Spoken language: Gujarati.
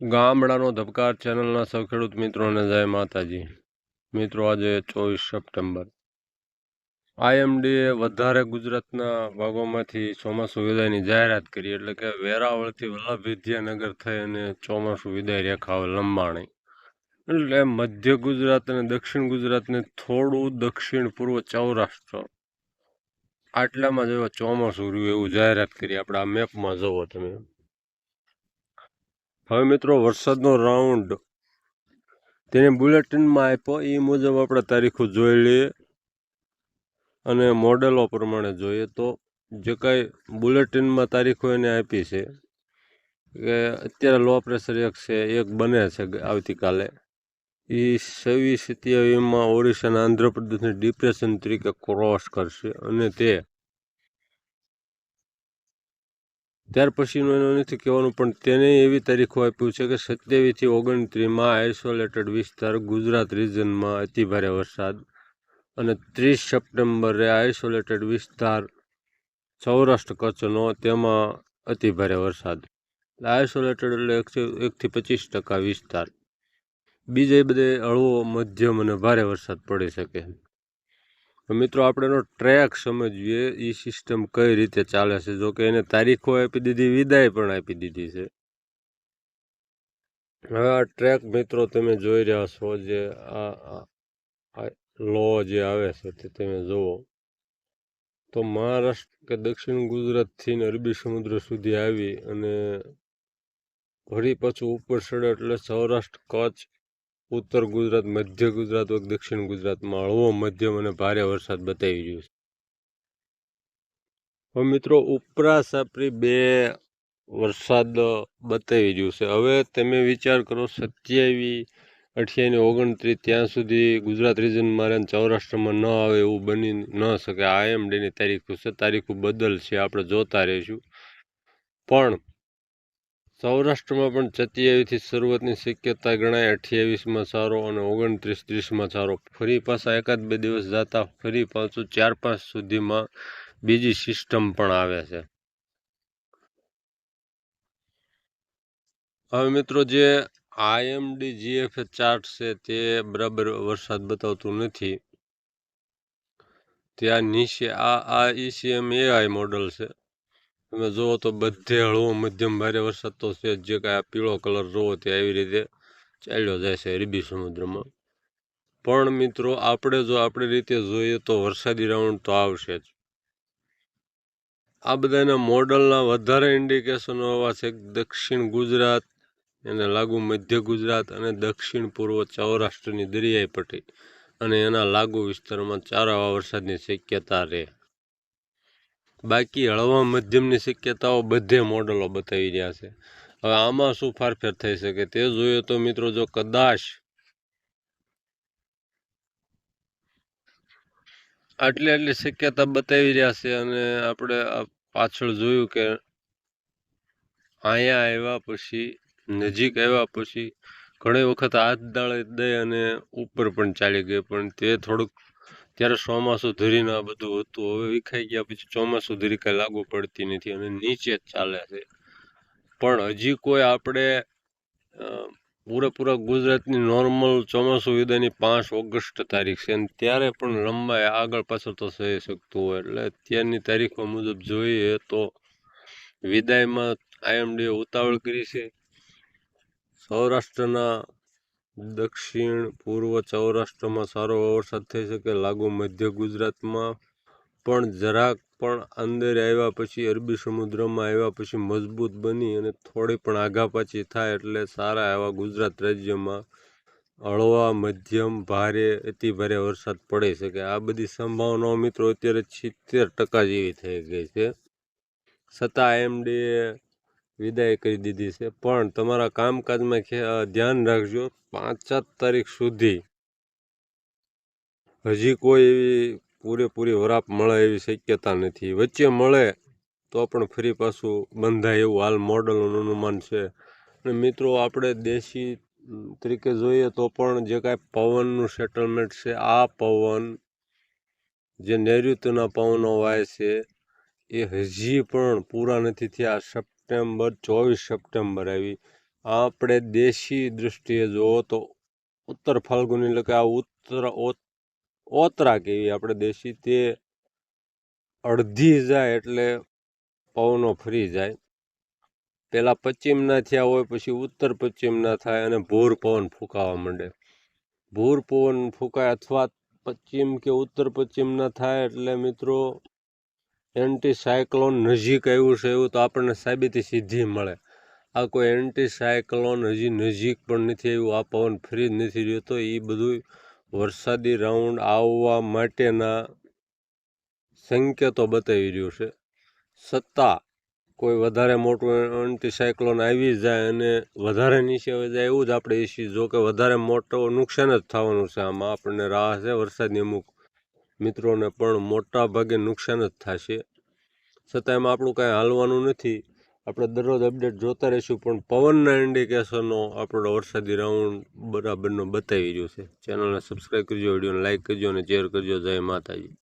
ગામડાનો ધબકાર ચેનલના સૌ ખેડૂત મિત્રોને જય માતાજી. મિત્રો, આજે ચોવીસ સપ્ટેમ્બર. આઈએમડીએ વધારે ગુજરાતના ભાગોમાંથી ચોમાસું વિદાયની જાહેરાત કરી, એટલે કે વેરાવળથી વલ્લભ વિદ્યાનગર થઈ અને ચોમાસું વિદાય રેખાઓ લંબાણી. એટલે મધ્ય ગુજરાત અને દક્ષિણ ગુજરાતને થોડું દક્ષિણ પૂર્વ સૌરાષ્ટ્ર. આટલામાં જેવા ચોમાસું રહ્યું એવું જાહેરાત કરી, આપણે આ મેપમાં જુઓ તમે. હવે મિત્રો, વરસાદનો રાઉન્ડ તેને બુલેટિનમાં આપ્યો. એ મુજબ આપણે તારીખો જોઈ લઈએ. અને મોડેલો પ્રમાણે જોઈએ તો જે કાંઈ બુલેટિનમાં તારીખો એને આપી છે. કે અત્યારે લો પ્રેશર એક છે, એક બને છે આવતીકાલે. એ છવ્વીસ સત્યાવીસમાં ઓડિશાના આંધ્રપ્રદેશને ડિપ્રેશન તરીકે ક્રોસ કરશે. અને તે ત્યાર પછીનું એનું નથી કહેવાનું, પણ તેને એવી તારીખો આપ્યું છે કે સત્યાવીસથી ઓગણત્રીસમાં આઇસોલેટેડ વિસ્તાર ગુજરાત રિજનમાં અતિભારે વરસાદ અને ત્રીસ સપ્ટેમ્બરે આઇસોલેટેડ વિસ્તાર સૌરાષ્ટ્ર કચ્છનો, તેમાં અતિભારે વરસાદ. આઇસોલેટેડ એટલે એકથી એકથી પચીસ ટકા વિસ્તાર. બીજે બધે હળવો, મધ્યમ અને ભારે વરસાદ પડી શકે. મિત્રો, આપણે એનો ટ્રેક સમજીએ. એ સિસ્ટમ કઈ રીતે ચાલે છે? જોકે એને તારીખો આપી દીધી, વિદાય પણ આપી દીધી છે. હવે આ ટ્રેક મિત્રો, તમે જોઈ રહ્યા છો જે આ લો જે આવે છે તે તમે જુઓ. તો મહારાષ્ટ્ર કે દક્ષિણ ગુજરાતથી અરબી સમુદ્ર સુધી આવી અને ફરી પાછું ઉપર ચડે એટલે સૌરાષ્ટ્ર કચ્છ ઉત્તર ગુજરાત, મધ્ય ગુજરાત દક્ષિણ ગુજરાતમાં હળવો, મધ્યમ અને ભારે વરસાદ બતાવી રહ્યો છે. હવે મિત્રો ઉપરા સાપરી બે વરસાદ બતાવી રહ્યું છે. હવે તમે વિચાર કરો સત્યાવીસ અઠ્યાવીસ ઓગણત્રીસ ત્યાં સુધી ગુજરાત રિજન મારે સૌરાષ્ટ્રમાં ન આવે એવું બની ન શકે. આઈએમડીની તારીખો છે. તારીખો બદલશે, આપણે જોતા રહીશું. પણ સૌરાષ્ટ્રમાં પણ સત્યાવીસથી શરૂઆતની શક્યતા ગણાય. અઠ્યાવીસમાં સારો અને ઓગણત્રીસ ત્રીસમાં સારો. ફરી પાછા એકાદ બે દિવસ જતા ફરી પાછું ચાર પાંચ સુધીમાં બીજી સિસ્ટમ પણ આવે છે. હવે મિત્રો જે આઈએમડી જીએફએ ચાર્ટ છે તે બરાબર વરસાદ બતાવતું નથી. ત્યાં નીચે આ આ ઈસીએમ એઆઈ મોડલ છે. તમે જુઓ તો બધે હળવો, મધ્યમ, ભારે વરસાદ તો છે જે. કાંઈ આ પીળો કલર જુઓ તે આવી રીતે ચાલ્યો જાય છે અરબી સમુદ્રમાં. પણ મિત્રો, આપણે જો આપણી રીતે જોઈએ તો વરસાદી રાઉન્ડ તો આવશે જ. આ બધાના મોડલના વધારે ઇન્ડિકેશનો એવા છે દક્ષિણ ગુજરાત એને લાગુ મધ્ય ગુજરાત અને દક્ષિણ પૂર્વ સૌરાષ્ટ્રની દરિયાઈ પટ્ટી. અને એના લાગુ વિસ્તારમાં ચારા વરસાદની શક્યતા રહે. બાકી હળવા મધ્યમની શક્યતાઓ બધે મોડલો બતાવી રહ્યા છે. હવે આમાં શું ફારફેર થઈ શકે તે જોઈએ તો મિત્રો જો કદાચ આટલી આટલી શક્યતા બતાવી રહ્યા છે અને આપણે પાછળ જોયું કે અહીંયા આવ્યા પછી, નજીક આવ્યા પછી ઘણી વખત હાથ દાળે દઈ અને ઉપર પણ ચાલી ગઈ, પણ તે થોડુંક ત્યારે ચોમાસું ધરીને આ બધું હતું. હવે વિખાઈ ગયા પછી ચોમાસું ધરી કાંઈ લાગુ પડતી નથી અને નીચે જ ચાલે છે. પણ હજી કોઈ આપણે પૂરેપૂરા ગુજરાતની નોર્મલ ચોમાસું વિદાયની પાંચ ઓગસ્ટ તારીખ છે અને ત્યારે પણ લંબાઈ આગળ પાછળ તો થઈ શકતું હોય. એટલે અત્યારની તારીખો મુજબ જોઈએ તો વિદાયમાં આઈએમડીએ ઉતાવળ કરી છે. સૌરાષ્ટ્રના દક્ષિણ પૂર્વ સૌરાષ્ટ્રમાં સારો વરસાદ થઈ શકે, લાગુ મધ્ય ગુજરાતમાં પણ જરાક પણ અંદર આવ્યા પછી અરબી સમુદ્રમાં આવ્યા પછી મજબૂત બની અને થોડી પણ આઘાપાછી થાય એટલે સારા એવા ગુજરાત રાજ્યમાં હળવા, મધ્યમ, ભારે, અતિ ભારે વરસાદ પડી શકે. આ બધી સંભાવનાઓ મિત્રો અત્યારે સિત્તેર ટકા જેવી થઈ ગઈ છે. છતાં આઈએમડીએ વિદાય કરી દીધી છે. પણ તમારા કામકાજમાં ધ્યાન રાખજો પાંચ સાત તારીખ સુધી હજી કોઈ એવી પૂરેપૂરી વરાપ મળે એવી શક્યતા નથી. વચ્ચે મળે તો પણ ફરી પાછું બંધાય એવું હાલ મોડલનું અનુમાન છે. અને મિત્રો, આપણે દેશી તરીકે જોઈએ તો પણ જે કાંઈ પવનનું સેટલમેન્ટ છે, આ પવન જે નૈઋત્યના પવનો વાય છે, એ હજી પણ પૂરા નથી થયા. સપ્ટેમ્બર, ચોવીસ સપ્ટેમ્બર આવી. આપણે દેશી દૃષ્ટિએ જુઓ તો ઉત્તર ફાલ્ગુની એટલે કે આ ઉત્તર ઓતરા કેવી આપણે દેશી, તે અડધી જાય એટલે પવનો ફરી જાય. પહેલાં પશ્ચિમના થયા હોય, પછી ઉત્તર પશ્ચિમના થાય અને ભૂર પવન ફૂંકાવા માંડે. ભૂર પવન ફૂંકાય અથવા પશ્ચિમ કે ઉત્તર પશ્ચિમના થાય એટલે મિત્રો એન્ટી સાયક્લોન નજીક આવ્યું છે એવું તો આપણને સાબિતી સીધી મળે. આ કોઈ એન્ટીસાયક્લોન હજી નજીક પણ નથી આવ્યું, આ પવન ફ્રી જ નથી રહ્યો, તો એ બધું વરસાદી રાઉન્ડ આવવા માટેના સંકેતો બતાવી રહ્યું છે. સત્તા, કોઈ વધારે મોટું એન્ટીસાયક્લોન આવી જાય અને વધારે નીચે જાય એવું જ આપણે ઈચ્છીએ. જો કે વધારે મોટો નુકસાન જ થવાનું છે આમાં. આપણને રાહ છે વરસાદની અમુક મિત્રોને પણ મોટા ભાગે નુકસાન જ થશે. છતાં એમાં આપણું કાંઈ હાલવાનું નથી. આપણે દરરોજ અપડેટ જોતા રહીશું, પણ પવનના ઇન્ડિકેશનો આપણો વરસાદી રાઉન્ડ બરાબરનો બતાવી રહ્યો છે. ચેનલને સબસ્ક્રાઈબ કરજો, વિડીયોને લાઇક કરજો અને શેર કરજો. જય માતાજી.